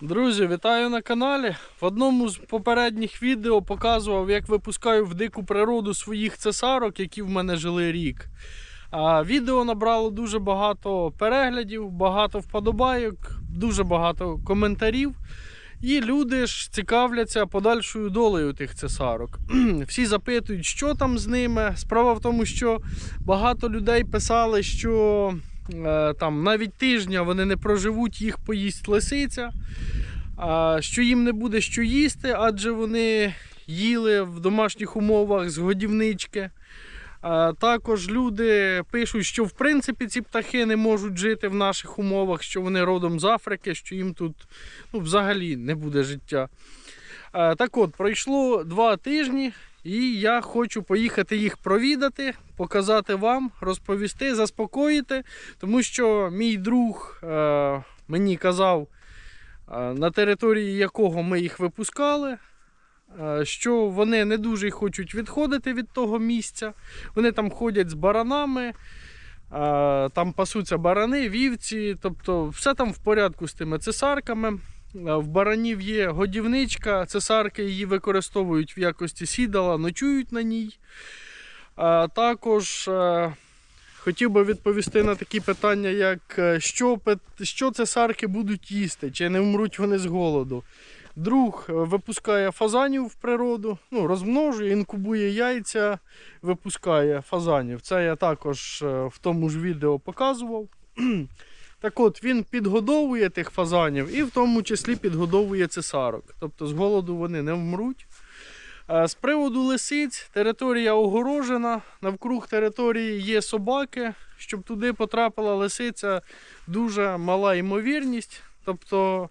Друзі, вітаю на каналі. В одному з попередніх відео показував, як випускаю в дику природу своїх цесарок, які в мене жили рік. А відео набрало дуже багато переглядів, багато вподобайок, дуже багато коментарів. І люди ж цікавляться подальшою долею тих цесарок. Всі запитують, що там з ними. Справа в тому, що багато людей писали, що там навіть тижня вони не проживуть, їх поїсть лисиця, що їм не буде що їсти, адже вони їли в домашніх умовах з годівнички. Також люди пишуть, що в принципі ці птахи не можуть жити в наших умовах, що вони родом з Африки, що їм тут ну, взагалі не буде життя. Так от, пройшло два тижні, і я хочу поїхати їх провідати, показати вам, розповісти, заспокоїти, тому що мій друг е, мені казав, е, на території якого ми їх випускали, е, що вони не дуже хочуть відходити від того місця. Вони там ходять з баранами, е, там пасуться барани, вівці, тобто все там в порядку з тими цесарками. Е, В баранів є годівничка, цесарки її використовують в якості сідала, ночують на ній. А також е, хотів би відповісти на такі питання, як е, що, що цесарки будуть їсти, чи не вмруть вони з голоду. Друг е, випускає фазанів в природу, ну, розмножує, інкубує яйця, випускає фазанів. Це я також е, в тому ж відео показував. Так от, він підгодовує тих фазанів і в тому числі підгодовує цесарок. Тобто з голоду вони не вмруть. Е, З приводу лисиць, територія огорожена, навкруг території є собаки. Щоб туди потрапила лисиця, дуже мала ймовірність. Тобто,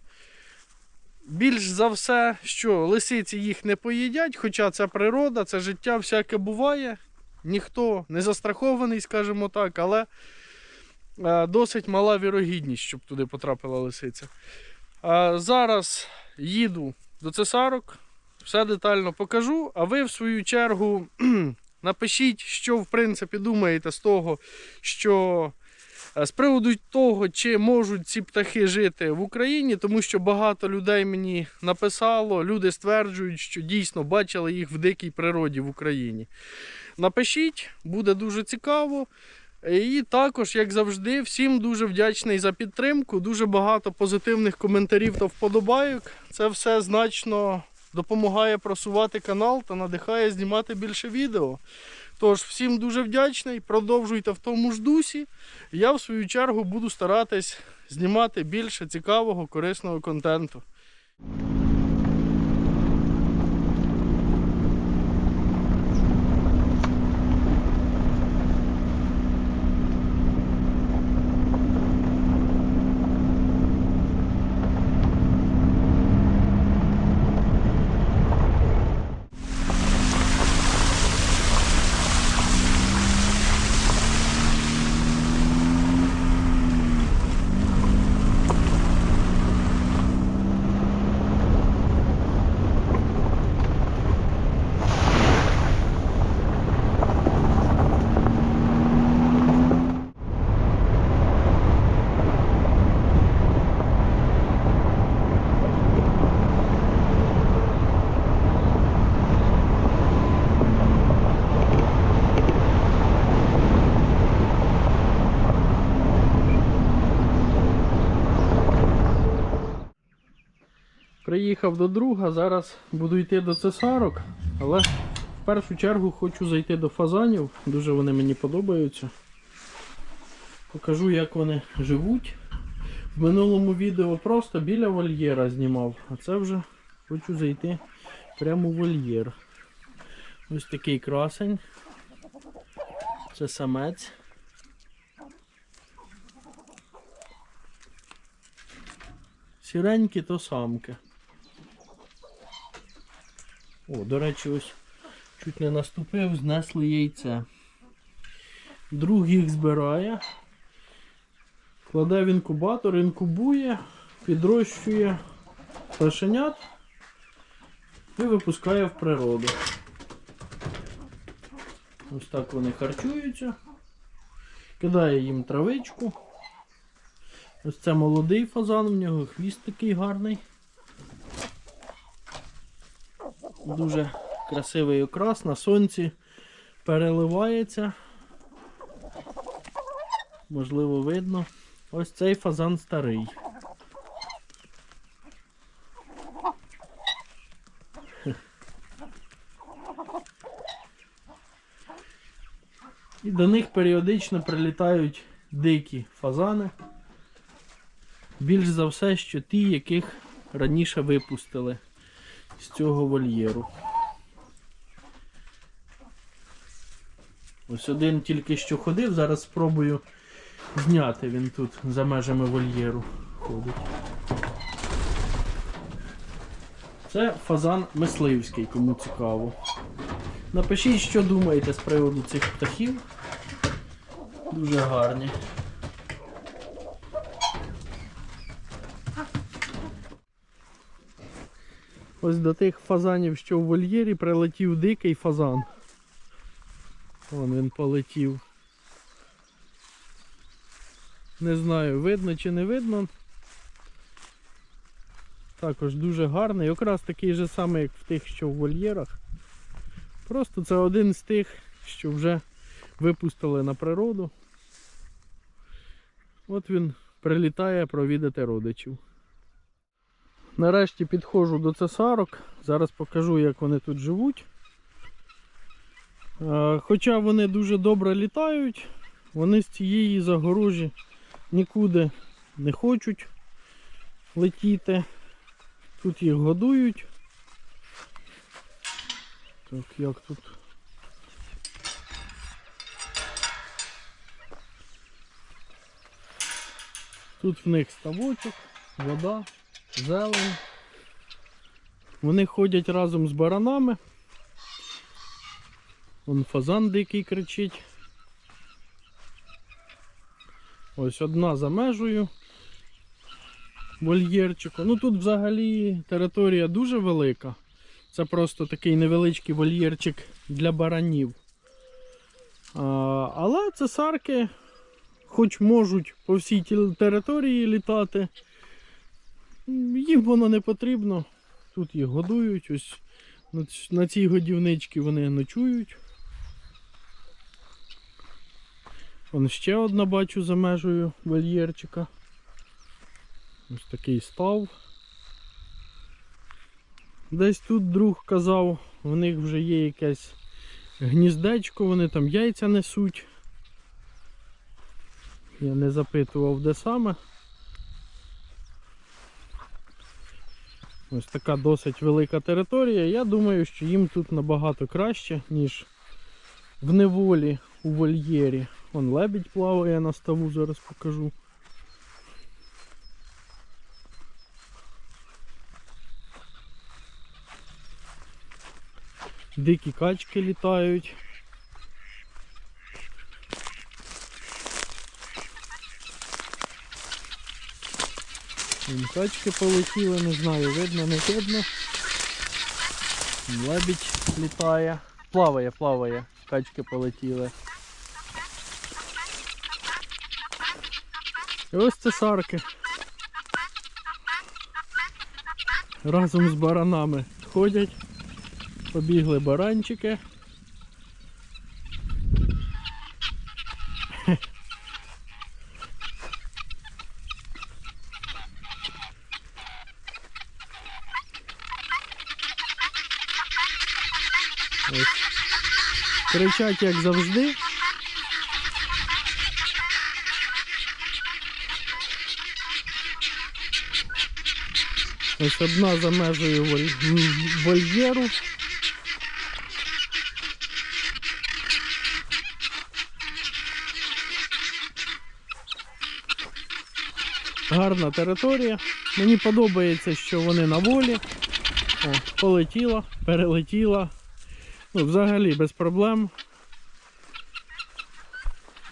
більш за все, що лисиці їх не поїдять, хоча це природа, це життя всяке буває. Ніхто не застрахований, скажімо так, але досить мала вірогідність, щоб туди потрапила лисиця. Е, Зараз їду до цесарок, все детально покажу, а ви в свою чергу напишіть, що в принципі думаєте з того, що е, з приводу того, чи можуть ці птахи жити в Україні, тому що багато людей мені написало, люди стверджують, що дійсно бачили їх в дикій природі в Україні. Напишіть, буде дуже цікаво. І також, як завжди, всім дуже вдячний за підтримку. Дуже багато позитивних коментарів та вподобайок. Це все значно допомагає просувати канал та надихає знімати більше відео. Тож, всім дуже вдячний. Продовжуйте в тому ж дусі. Я, в свою чергу, буду старатись знімати більше цікавого, корисного контенту. Приїхав до друга, зараз буду йти до цесарок, але в першу чергу хочу зайти до фазанів. Дуже вони мені подобаються. Покажу, як вони живуть. В минулому відео просто біля вольєра знімав, а це вже хочу зайти прямо в вольєр. Ось такий красень. Це самець. Сіренькі то самки. О, до речі, ось чуть не наступив, знесли яйце. Друг їх збирає, кладе в інкубатор, інкубує, підрощує пташенят і випускає в природу. Ось так вони харчуються. Кидає їм травичку. Ось це молодий фазан, в нього хвіст такий гарний. Дуже красивий окрас на сонці переливається. Можливо, видно. Ось цей фазан старий. І до них періодично прилітають дикі фазани. Більш за все, що ті, яких раніше випустили з цього вольєру. Ось один тільки що ходив, зараз спробую зняти. Він тут за межами вольєру ходить. Це фазан мисливський, кому цікаво. Напишіть, що думаєте з приводу цих птахів. Дуже гарні. Ось до тих фазанів, що в вольєрі, прилетів дикий фазан. Вон він полетів. Не знаю, видно чи не видно. Також дуже гарний. Якраз такий же самий, як в тих, що в вольєрах. Просто це один з тих, що вже випустили на природу. От він прилітає провідати родичів. Нарешті підходжу до цесарок. Зараз покажу, як вони тут живуть. Е, Хоча вони дуже добре літають, вони з цієї загорожі нікуди не хочуть летіти. Тут їх годують. Так, як тут? Тут в них ставочок, вода, зелень. Вони ходять разом з баранами. Вон фазан дикий кричить. Ось одна за межею вольєрчику. Ну тут взагалі територія дуже велика. Це просто такий невеличкий вольєрчик для баранів. А, але цесарки, хоч можуть по всій території літати, їм воно не потрібно. Тут їх годують. Ось на цій годівничці вони ночують. Вон ще одна бачу за межею вольєрчика. Ось такий став. Десь тут друг казав, в них вже є якесь гніздечко, вони там яйця несуть. Я не запитував, де саме. Ось така досить велика територія. Я думаю, що їм тут набагато краще, ніж в неволі у вольєрі. Вон лебідь плаває на ставу, зараз покажу. Дикі качки літають. Вон Качки полетіли, не знаю, видно, не видно. Лебідь літає. Плаває, плаває. Качки полетіли. І ось цесарки. Разом з баранами ходять. Побігли баранчики. Ось. Кричать як завжди. Ось одна за межею воль- вольєру. Гарна територія. Мені подобається, що вони на волі. О, полетіла, перелетіла. Ну, взагалі без проблем.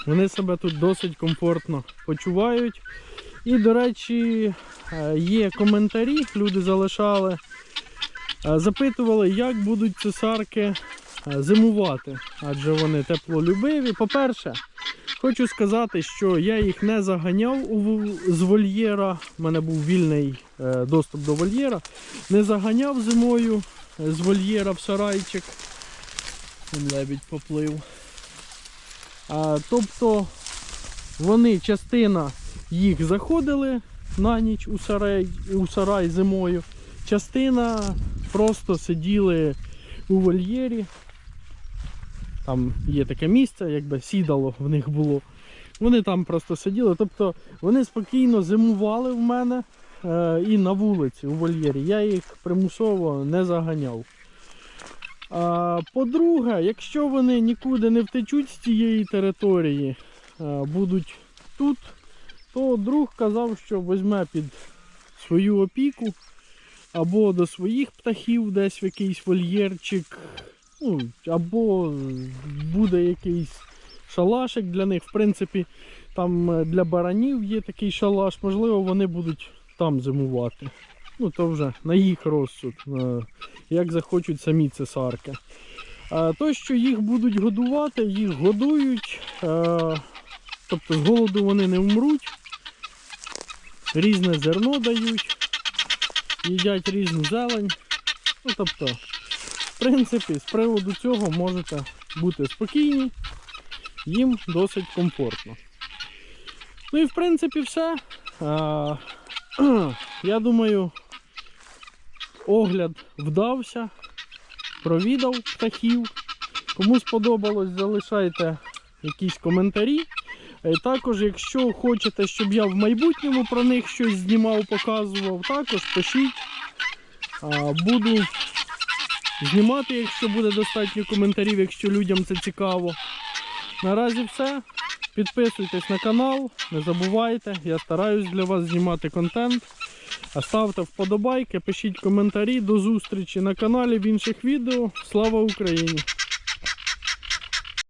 Вони себе тут досить комфортно почувають. І, до речі, е, є коментарі, люди залишали, е, запитували, як будуть цесарки е, зимувати, адже вони теплолюбиві. По-перше, Хочу сказати, що я їх не заганяв з вольєра. У мене був вільний доступ до вольєра. Не заганяв зимою з вольєра в сарайчик. Там лебідь поплив. А, тобто вони, частина їх заходили на ніч у сарай, у сарай зимою, частина просто сиділи у вольєрі. Там є таке місце, якби сідало в них було. Вони там просто сиділи. Тобто вони спокійно зимували в мене е, і на вулиці у вольєрі. Я їх примусово не заганяв. По-друге, якщо вони нікуди не втечуть з цієї території, е, будуть тут, то друг казав, що візьме під свою опіку або до своїх птахів десь в якийсь вольєрчик, ну, або буде якийсь шалашик для них. В принципі, там е, для баранів є такий шалаш, можливо, вони будуть там зимувати. Ну, то вже на їх розсуд, е, як захочуть самі цесарки. То, що їх будуть годувати, їх годують. е, Тобто з голоду вони не вмруть. Різне зерно дають, їдять різну зелень. Ну, тобто, в принципі, з приводу цього можете бути спокійні, їм досить комфортно. Ну і в принципі все. Я думаю, огляд вдався, провідав птахів. Кому сподобалось, залишайте якісь коментарі. Е, Також, якщо хочете, щоб я в майбутньому про них щось знімав, показував, також пишіть. Буду знімати, якщо буде достатньо коментарів, якщо людям це цікаво. Наразі все. Підписуйтесь на канал, не забувайте, я стараюсь для вас знімати контент. Ставте вподобайки, пишіть коментарі. До зустрічі на каналі в інших відео. Слава Україні!